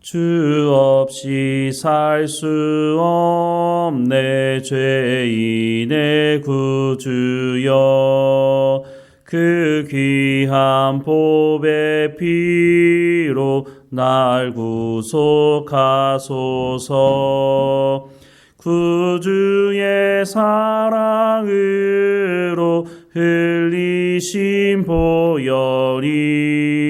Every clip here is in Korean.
주 없이 살 수 없네 죄인의 구주여. 그 귀한 보배 피로 날 구속하소서. 구주의 사랑으로 흘리신 보혈이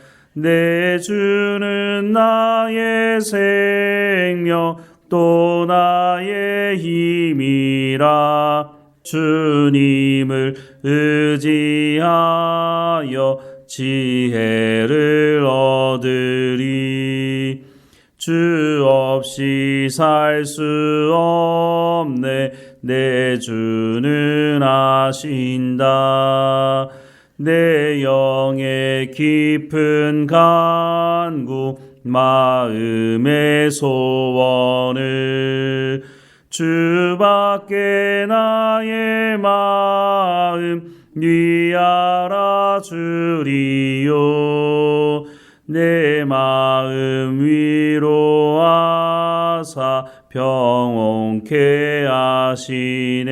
내 주는 나의 생명 또 나의 힘이라. 주님을 의지하여 지혜를 얻으리. 주 없이 살 수 없네. 내 주는 아신다 내 영의 깊은 간구 마음의 소원을 주밖에 나의 마음 위하라 주리요. 내 마음 위로하사 평온케 하시네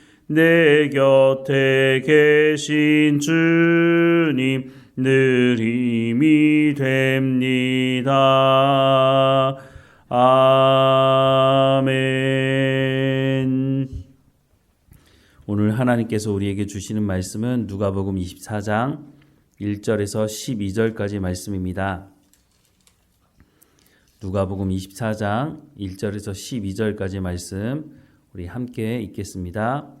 내 곁에 계신 주님 늘 힘이 됩니다. 아멘. 오늘 하나님께서 우리에게 주시는 말씀은 누가복음 24장 1절에서 12절까지 말씀입니다. 누가복음 24장 1절에서 12절까지 말씀 우리 함께 읽겠습니다.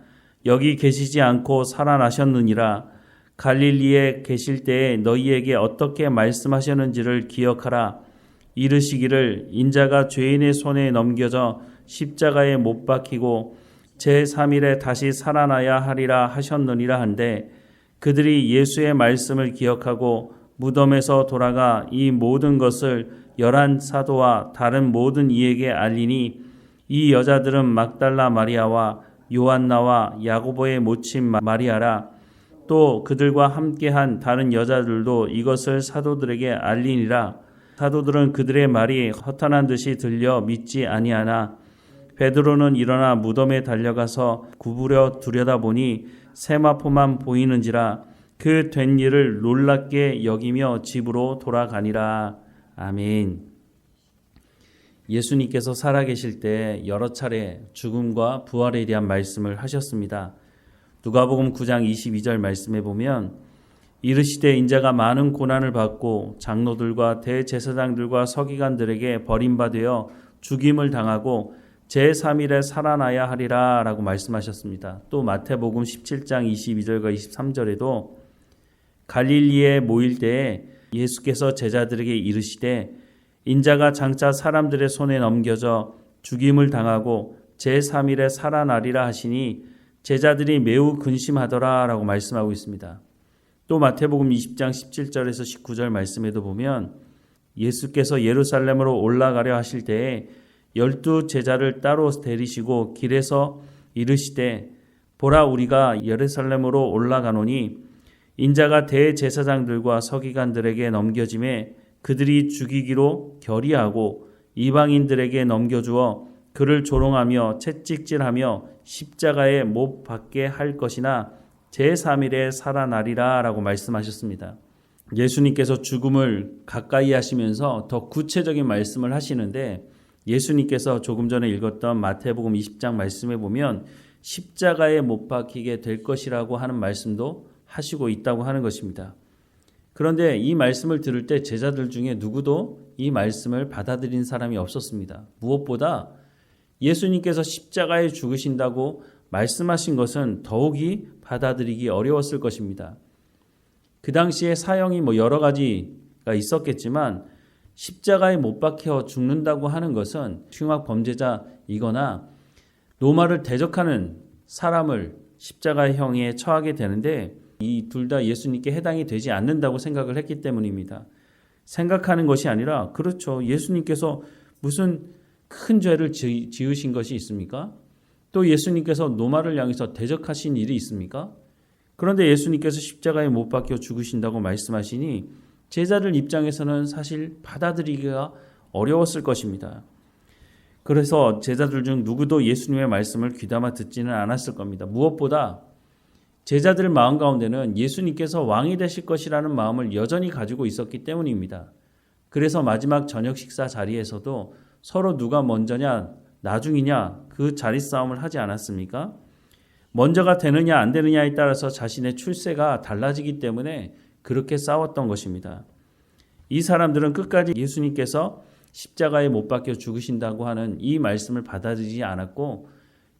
여기 계시지 않고 살아나셨느니라. 갈릴리에 계실 때에 너희에게 어떻게 말씀하셨는지를 기억하라. 이르시기를 인자가 죄인의 손에 넘겨져 십자가에 못 박히고 제3일에 다시 살아나야 하리라 하셨느니라 한데 그들이 예수의 말씀을 기억하고 무덤에서 돌아가 이 모든 것을 열한 사도와 다른 모든 이에게 알리니 이 여자들은 막달라 마리아와 요한나와 야고보의 모친 마리아라 또 그들과 함께한 다른 여자들도 이것을 사도들에게 알리니라 사도들은 그들의 말이 허탄한 듯이 들려 믿지 아니하나 베드로는 일어나 무덤에 달려가서 구부려 들여다보니 세마포만 보이는지라 그 된 일을 놀랍게 여기며 집으로 돌아가니라. 아멘. 예수님께서 살아계실 때 여러 차례 죽음과 부활에 대한 말씀을 하셨습니다. 누가복음 9장 22절 말씀에 보면 이르시되 인자가 많은 고난을 받고 장로들과 대제사장들과 서기관들에게 버림받아 죽임을 당하고 제3일에 살아나야 하리라 라고 말씀하셨습니다. 또 마태복음 17장 22절과 23절에도 갈릴리에 모일 때에 예수께서 제자들에게 이르시되 인자가 장차 사람들의 손에 넘겨져 죽임을 당하고 제3일에 살아나리라 하시니 제자들이 매우 근심하더라 라고 말씀하고 있습니다. 또 마태복음 20장 17절에서 19절 말씀에도 보면 예수께서 예루살렘으로 올라가려 하실 때에 열두 제자를 따로 데리시고 길에서 이르시되 보라 우리가 예루살렘으로 올라가노니 인자가 대제사장들과 서기관들에게 넘겨짐에 그들이 죽이기로 결의하고 이방인들에게 넘겨주어 그를 조롱하며 채찍질하며 십자가에 못 박게 할 것이나 제3일에 살아나리라 라고 말씀하셨습니다. 예수님께서 죽음을 가까이 하시면서 더 구체적인 말씀을 하시는데 예수님께서 조금 전에 읽었던 마태복음 20장 말씀에 보면 십자가에 못 박히게 될 것이라고 하는 말씀도 하시고 있다고 하는 것입니다. 그런데 이 말씀을 들을 때 제자들 중에 누구도 이 말씀을 받아들인 사람이 없었습니다. 무엇보다 예수님께서 십자가에 죽으신다고 말씀하신 것은 더욱이 받아들이기 어려웠을 것입니다. 그 당시에 사형이 뭐 여러 가지가 있었겠지만 십자가에 못 박혀 죽는다고 하는 것은 흉악 범죄자이거나 노마를 대적하는 사람을 십자가의 형에 처하게 되는데 이 둘 다 예수님께 해당이 되지 않는다고 생각을 했기 때문입니다. 생각하는 것이 아니라 그렇죠. 예수님께서 무슨 큰 죄를 지으신 것이 있습니까? 또 예수님께서 노마를 향해서 대적하신 일이 있습니까? 그런데 예수님께서 십자가에 못 박혀 죽으신다고 말씀하시니 제자들 입장에서는 사실 받아들이기가 어려웠을 것입니다. 그래서 제자들 중 누구도 예수님의 말씀을 귀담아 듣지는 않았을 겁니다. 무엇보다 제자들 마음 가운데는 예수님께서 왕이 되실 것이라는 마음을 여전히 가지고 있었기 때문입니다. 그래서 마지막 저녁 식사 자리에서도 서로 누가 먼저냐, 나중이냐 그 자리 싸움을 하지 않았습니까? 먼저가 되느냐 안 되느냐에 따라서 자신의 출세가 달라지기 때문에 그렇게 싸웠던 것입니다. 이 사람들은 끝까지 예수님께서 십자가에 못 박혀 죽으신다고 하는 이 말씀을 받아들이지 않았고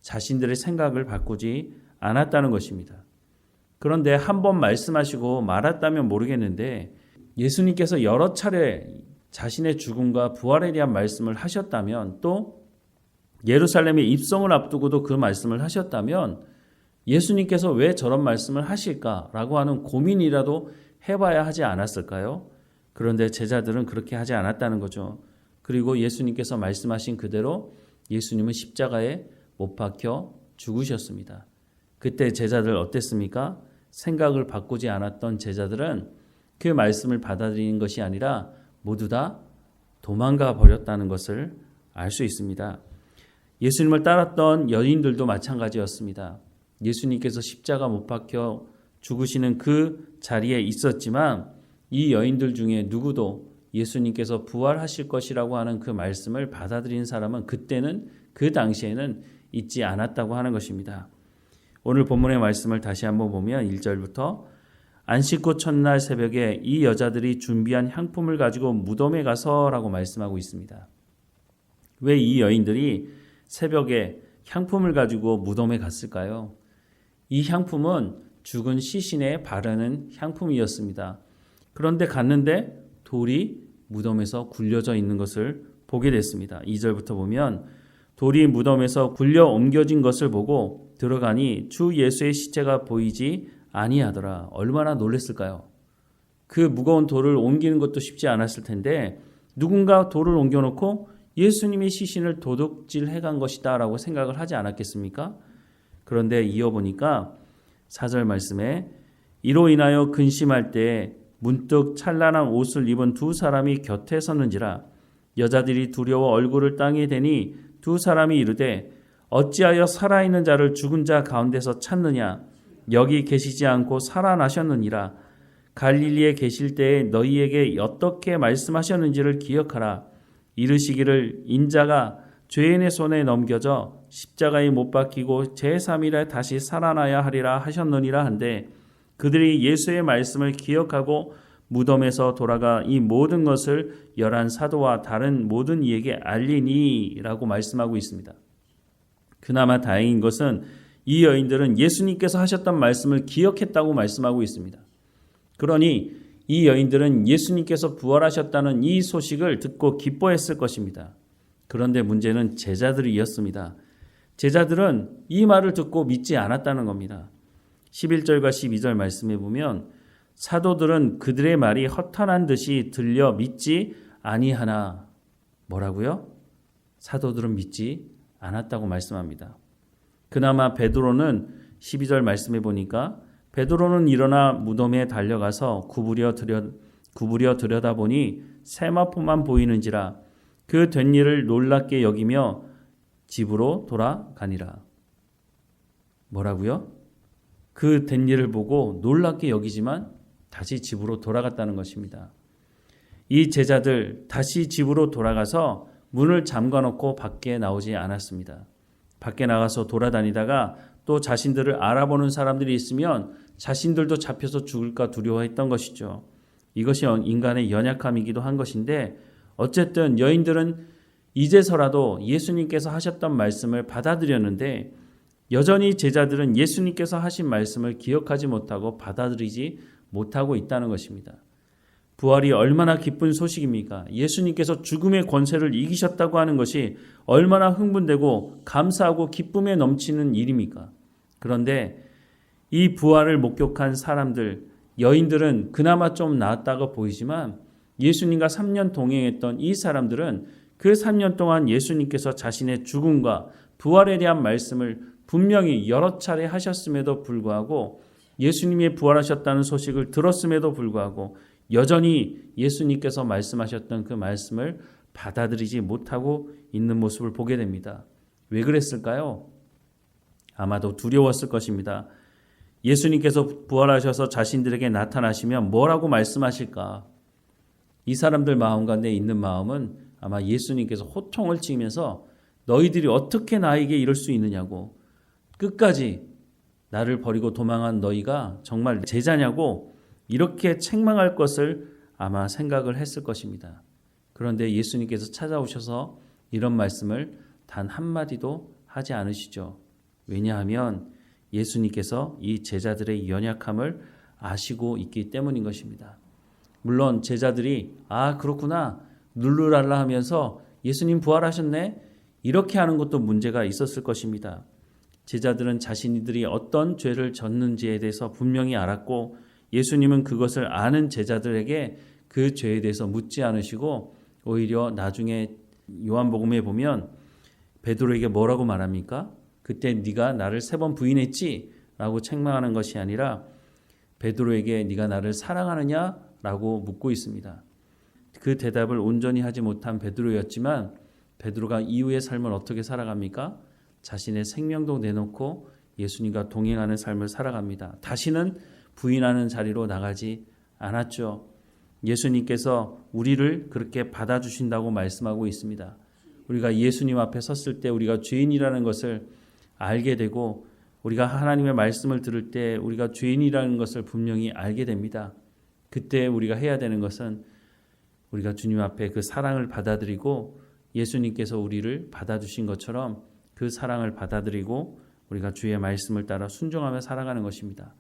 자신들의 생각을 바꾸지 않았다는 것입니다. 그런데 한 번 말씀하시고 말았다면 모르겠는데 예수님께서 여러 차례 자신의 죽음과 부활에 대한 말씀을 하셨다면 또 예루살렘의 입성을 앞두고도 그 말씀을 하셨다면 예수님께서 왜 저런 말씀을 하실까라고 하는 고민이라도 해봐야 하지 않았을까요? 그런데 제자들은 그렇게 하지 않았다는 거죠. 그리고 예수님께서 말씀하신 그대로 예수님은 십자가에 못 박혀 죽으셨습니다. 그때 제자들 어땠습니까? 생각을 바꾸지 않았던 제자들은 그 말씀을 받아들이는 것이 아니라 모두 다 도망가 버렸다는 것을 알 수 있습니다. 예수님을 따랐던 여인들도 마찬가지였습니다. 예수님께서 십자가 못 박혀 죽으시는 그 자리에 있었지만 이 여인들 중에 누구도 예수님께서 부활하실 것이라고 하는 그 말씀을 받아들인 사람은 그때는 그 당시에는 있지 않았다고 하는 것입니다. 오늘 본문의 말씀을 다시 한번 보면 1절부터 안식 후 첫날 새벽에 이 여자들이 준비한 향품을 가지고 무덤에 가서라고 말씀하고 있습니다. 왜 이 여인들이 새벽에 향품을 가지고 무덤에 갔을까요? 이 향품은 죽은 시신에 바르는 향품이었습니다. 그런데 갔는데 돌이 무덤에서 굴려져 있는 것을 보게 됐습니다. 2절부터 보면 돌이 무덤에서 굴려 옮겨진 것을 보고 들어가니 주 예수의 시체가 보이지 아니하더라. 얼마나 놀랬을까요? 그 무거운 돌을 옮기는 것도 쉽지 않았을 텐데 누군가 돌을 옮겨놓고 예수님의 시신을 도둑질 해간 것이다 라고 생각을 하지 않았겠습니까? 그런데 이어보니까 사절 말씀에 이로 인하여 근심할 때 문득 찬란한 옷을 입은 두 사람이 곁에 섰는지라 여자들이 두려워 얼굴을 땅에 대니 두 사람이 이르되 어찌하여 살아있는 자를 죽은 자 가운데서 찾느냐? 여기 계시지 않고 살아나셨느니라. 갈릴리에 계실 때에 너희에게 어떻게 말씀하셨는지를 기억하라. 이르시기를 인자가 죄인의 손에 넘겨져 십자가에 못 박히고 제3일에 다시 살아나야 하리라 하셨느니라 한데 그들이 예수의 말씀을 기억하고 무덤에서 돌아가 이 모든 것을 열한 사도와 다른 모든 이에게 알리니라고 말씀하고 있습니다. 그나마 다행인 것은 이 여인들은 예수님께서 하셨던 말씀을 기억했다고 말씀하고 있습니다. 그러니 이 여인들은 예수님께서 부활하셨다는 이 소식을 듣고 기뻐했을 것입니다. 그런데 문제는 제자들이었습니다. 제자들은 이 말을 듣고 믿지 않았다는 겁니다. 11절과 12절 말씀해 보면 사도들은 그들의 말이 허탄한 듯이 들려 믿지 아니하나 뭐라고요? 사도들은 믿지 않았다고 말씀합니다. 그나마 베드로는 12절 말씀해 보니까 베드로는 일어나 무덤에 달려가서 구부려 들여 구부려 들여다보니 세마포만 보이는지라 그 된 일을 놀랍게 여기며 집으로 돌아가니라. 뭐라고요? 그 된 일을 보고 놀랍게 여기지만 다시 집으로 돌아갔다는 것입니다. 이 제자들 다시 집으로 돌아가서 문을 잠가 놓고 밖에 나오지 않았습니다. 밖에 나가서 돌아다니다가 또 자신들을 알아보는 사람들이 있으면 자신들도 잡혀서 죽을까 두려워했던 것이죠. 이것이 인간의 연약함이기도 한 것인데 어쨌든 여인들은 이제서라도 예수님께서 하셨던 말씀을 받아들였는데 여전히 제자들은 예수님께서 하신 말씀을 기억하지 못하고 받아들이지 못하고 있다는 것입니다. 부활이 얼마나 기쁜 소식입니까? 예수님께서 죽음의 권세를 이기셨다고 하는 것이 얼마나 흥분되고 감사하고 기쁨에 넘치는 일입니까? 그런데 이 부활을 목격한 사람들, 여인들은 그나마 좀 나았다고 보이지만 예수님과 3년 동행했던 이 사람들은 그 3년 동안 예수님께서 자신의 죽음과 부활에 대한 말씀을 분명히 여러 차례 하셨음에도 불구하고 예수님이 부활하셨다는 소식을 들었음에도 불구하고 여전히 예수님께서 말씀하셨던 그 말씀을 받아들이지 못하고 있는 모습을 보게 됩니다. 왜 그랬을까요? 아마도 두려웠을 것입니다. 예수님께서 부활하셔서 자신들에게 나타나시면 뭐라고 말씀하실까? 이 사람들 마음 가운데 있는 마음은 아마 예수님께서 호통을 치면서 너희들이 어떻게 나에게 이럴 수 있느냐고 끝까지 나를 버리고 도망한 너희가 정말 제자냐고 이렇게 책망할 것을 아마 생각을 했을 것입니다. 그런데 예수님께서 찾아오셔서 이런 말씀을 단 한마디도 하지 않으시죠. 왜냐하면 예수님께서 이 제자들의 연약함을 아시고 있기 때문인 것입니다. 물론 제자들이 아 그렇구나 눌루랄라 하면서 예수님 부활하셨네 이렇게 하는 것도 문제가 있었을 것입니다. 제자들은 자신들이 어떤 죄를 졌는지에 대해서 분명히 알았고 예수님은 그것을 아는 제자들에게 그 죄에 대해서 묻지 않으시고 오히려 나중에 요한복음에 보면 베드로에게 뭐라고 말합니까? 그때 네가 나를 세 번 부인했지라고 책망하는 것이 아니라 베드로에게 네가 나를 사랑하느냐라고 묻고 있습니다. 그 대답을 온전히 하지 못한 베드로였지만 베드로가 이후의 삶을 어떻게 살아갑니까? 자신의 생명도 내놓고 예수님과 동행하는 삶을 살아갑니다. 다시는 부인하는 자리로 나가지 않았죠. 예수님께서 우리를 그렇게 받아주신다고 말씀하고 있습니다. 우리가 예수님 앞에 섰을 때 우리가 죄인이라는 것을 알게 되고 우리가 하나님의 말씀을 들을 때 우리가 죄인이라는 것을 분명히 알게 됩니다. 그때 우리가 해야 되는 것은 우리가 주님 앞에 그 사랑을 받아들이고 예수님께서 우리를 받아주신 것처럼 그 사랑을 받아들이고 우리가 주의 말씀을 따라 순종하며 살아가는 것입니다.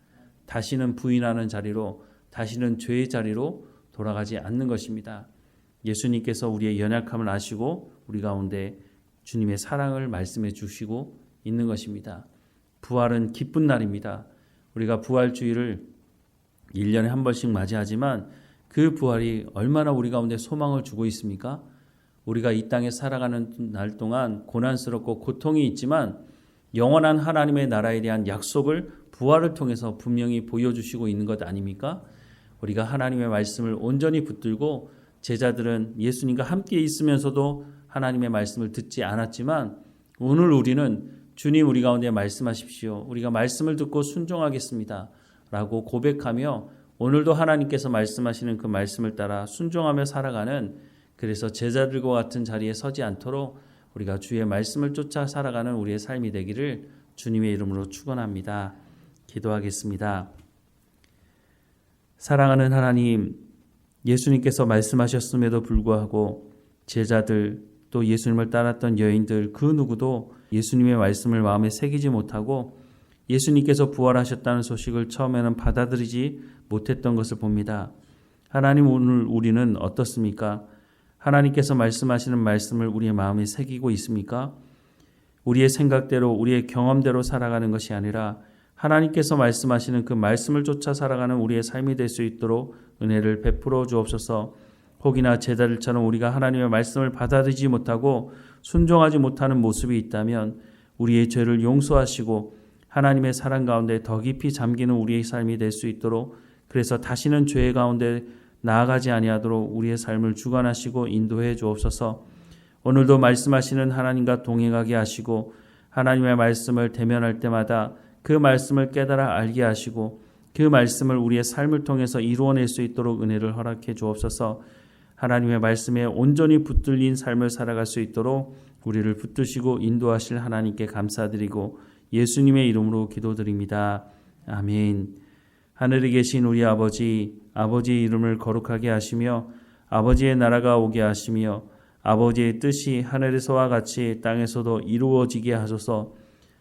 다시는 부인하는 자리로 다시는 죄의 자리로 돌아가지 않는 것입니다. 예수님께서 우리의 연약함을 아시고 우리 가운데 주님의 사랑을 말씀해 주시고 있는 것입니다. 부활은 기쁜 날입니다. 우리가 부활주의를 1년에 한 번씩 맞이하지만 그 부활이 얼마나 우리 가운데 소망을 주고 있습니까? 우리가 이 땅에 살아가는 날 동안 고난스럽고 고통이 있지만 영원한 하나님의 나라에 대한 약속을 부활을 통해서 분명히 보여주시고 있는 것 아닙니까? 우리가 하나님의 말씀을 온전히 붙들고 제자들은 예수님과 함께 있으면서도 하나님의 말씀을 듣지 않았지만 오늘 우리는 주님 우리 가운데 말씀하십시오. 우리가 말씀을 듣고 순종하겠습니다. 라고 고백하며 오늘도 하나님께서 말씀하시는 그 말씀을 따라 순종하며 살아가는 그래서 제자들과 같은 자리에 서지 않도록 우리가 주의 말씀을 쫓아 살아가는 우리의 삶이 되기를 주님의 이름으로 축원합니다. 기도하겠습니다. 사랑하는 하나님, 예수님께서 말씀하셨음에도 불구하고 제자들 또 예수님을 따랐던 여인들 그 누구도 예수님의 말씀을 마음에 새기지 못하고 예수님께서 부활하셨다는 소식을 처음에는 받아들이지 못했던 것을 봅니다. 하나님 오늘 우리는 어떻습니까? 하나님께서 말씀하시는 말씀을 우리의 마음에 새기고 있습니까? 우리의 생각대로 우리의 경험대로 살아가는 것이 아니라 하나님께서 말씀하시는 그 말씀을 쫓아 살아가는 우리의 삶이 될 수 있도록 은혜를 베풀어 주옵소서. 혹이나 제자들처럼 우리가 하나님의 말씀을 받아들이지 못하고 순종하지 못하는 모습이 있다면 우리의 죄를 용서하시고 하나님의 사랑 가운데 더 깊이 잠기는 우리의 삶이 될 수 있도록 그래서 다시는 죄 가운데 나아가지 아니하도록 우리의 삶을 주관하시고 인도해 주옵소서. 오늘도 말씀하시는 하나님과 동행하게 하시고 하나님의 말씀을 대면할 때마다 그 말씀을 깨달아 알게 하시고 그 말씀을 우리의 삶을 통해서 이루어낼 수 있도록 은혜를 허락해 주옵소서. 하나님의 말씀에 온전히 붙들린 삶을 살아갈 수 있도록 우리를 붙드시고 인도하실 하나님께 감사드리고 예수님의 이름으로 기도드립니다. 아멘. 하늘에 계신 우리 아버지, 아버지의 이름을 거룩하게 하시며 아버지의 나라가 오게 하시며 아버지의 뜻이 하늘에서와 같이 땅에서도 이루어지게 하소서.